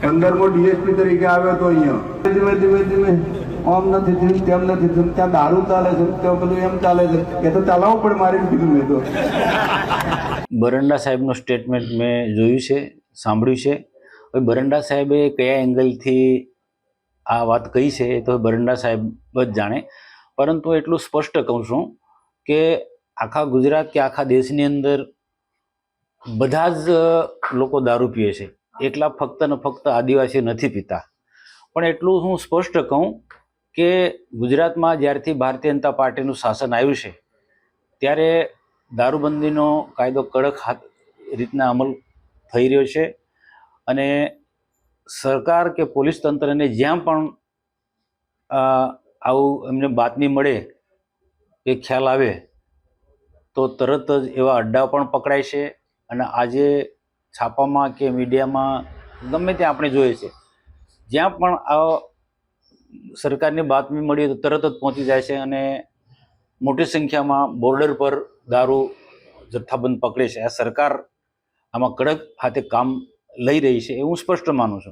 પંદરમો DSP તરીકે આવ્યો તો અહીંયા. ધીમે ધીમે ધીમે. આમ નથી થયું, તેમ નથી થયું. ત્યાં દારૂ ચાલે છે ત્યાં બધું એમ ચાલે છે. એ તો ચલાવવું પણ મારી કીધું મેં તો. બરંડા સાહેબનું સ્ટેટમેન્ટ મેં જોયું છે, સાંભળ્યું છે. હવે બરંડા સાહેબે કયા એંગલથી આ વાત કહી છે એ તો બરંડા સાહેબ જ જાણે. પરંતુ એટલું સ્પષ્ટ કહું છું કે આખા ગુજરાત કે આખા દેશની અંદર બધા જ લોકો દારૂ પીએ છે. એકલા ફક્ત ને ફક્ત આદિવાસી નથી પીતા. પણ એટલું હું સ્પષ્ટ કહું કે ગુજરાતમાં જ્યારથી ભારતીય જનતા પાર્ટીનું શાસન આવ્યું છે, ત્યારે દારૂબંધીનો કાયદો કડક હાથ રીતના અમલ થઈ રહ્યો છે અને સરકાર કે પોલીસ તંત્રને જ્યાં પણ આવું એમને બાતમી મળે કે ખ્યાલ આવે, તો તરત જ એવા અડ્ડા પણ પકડાય છે અને આજે છાપામાં કે મીડિયામાં, ગમે ત્યાં આપણે જોઈએ છે. જ્યાં પણ આ સરકારની બાતમી મળી તો તરત જ પહોંચી જાય છે અને મોટી સંખ્યામાં બોર્ડર પર દારૂ જથ્થાબંધ પકડે છે. આ સરકાર આમાં કડક હાથે કામ લઈ રહી છે એ હું સ્પષ્ટ માનું છું.